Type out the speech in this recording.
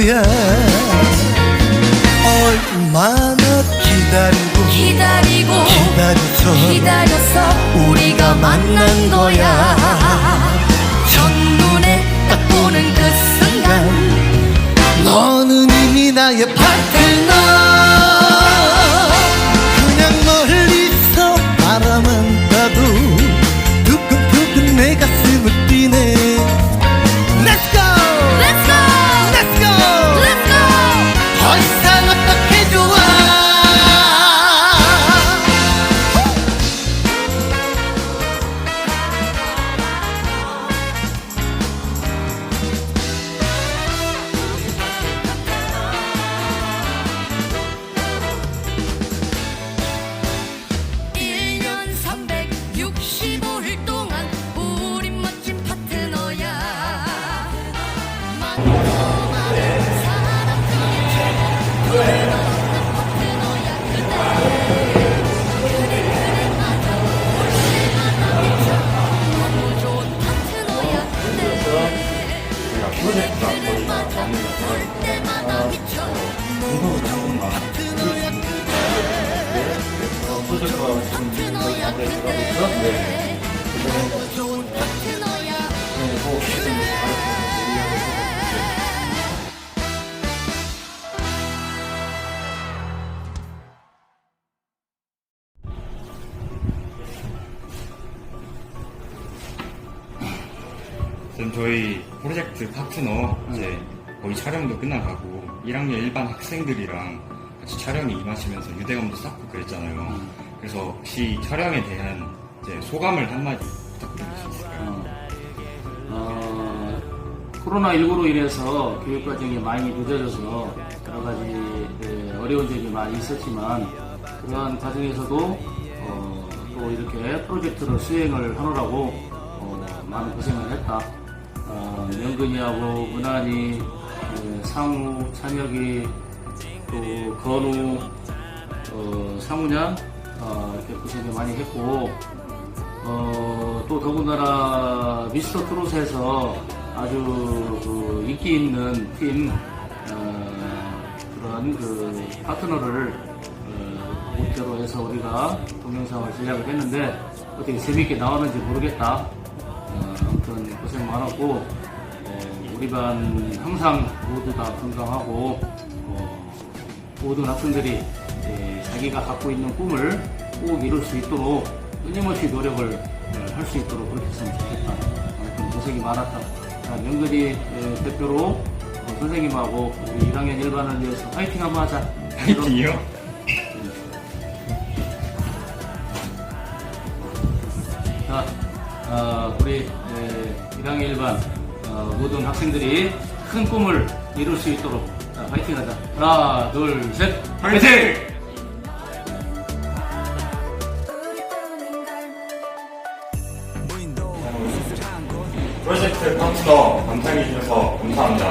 거야. 얼마나 기다리고 기다리고 기다려서 기다려서 우리가 만난 거야. 좋은 파트너야 지금 저희 프로젝트 파트너 이제 거의 촬영도 끝나가고 1학년 일반 학생들이랑 같이 촬영에 임하시면서 유대감도 쌓고 그랬잖아요. 그래서 혹시 촬영에 대한 이제 소감을 한마디 부탁드릴 수 있을까요? 어, 코로나19로 인해서 교육 과정이 많이 늦어져서 여러 가지 그 어려운 점이 많이 있었지만 그러한 과정에서도 어, 또 이렇게 프로젝트를 수행을 하느라고 어, 많은 고생을 했다. 어, 명근이하고 문환이, 어, 상우, 찬혁이, 또 건우, 어, 상훈양 어, 이렇게 고생을 많이 했고 어, 또 더군다나 미스터 트롯에서 아주 그 인기 있는 팀 어, 그런 그 파트너를 어, 목표로 해서 우리가 동영상을 제작을 했는데 어떻게 재밌게 나왔는지 모르겠다. 어, 아무튼 고생 많았고 어, 우리 반 항상 모두 다 건강하고 어, 모든 학생들이 예, 자기가 갖고 있는 꿈을 꼭 이룰 수 있도록 끊임없이 노력을 할 수 있도록 그렇게 했으면 좋겠다. 아무튼 고생이 많았다. 자, 명근이 예, 대표로 어, 선생님하고 우리 1학년 1반을 위해서 파이팅 한번 하자. 파이팅이요? 자, 어, 우리 에, 1학년 1반 어, 모든 학생들이 큰 꿈을 이룰 수 있도록 자, 파이팅 하자. 하나, 둘, 셋, 파이팅! 프로젝 파트너 감상해 주셔서 감사합니다.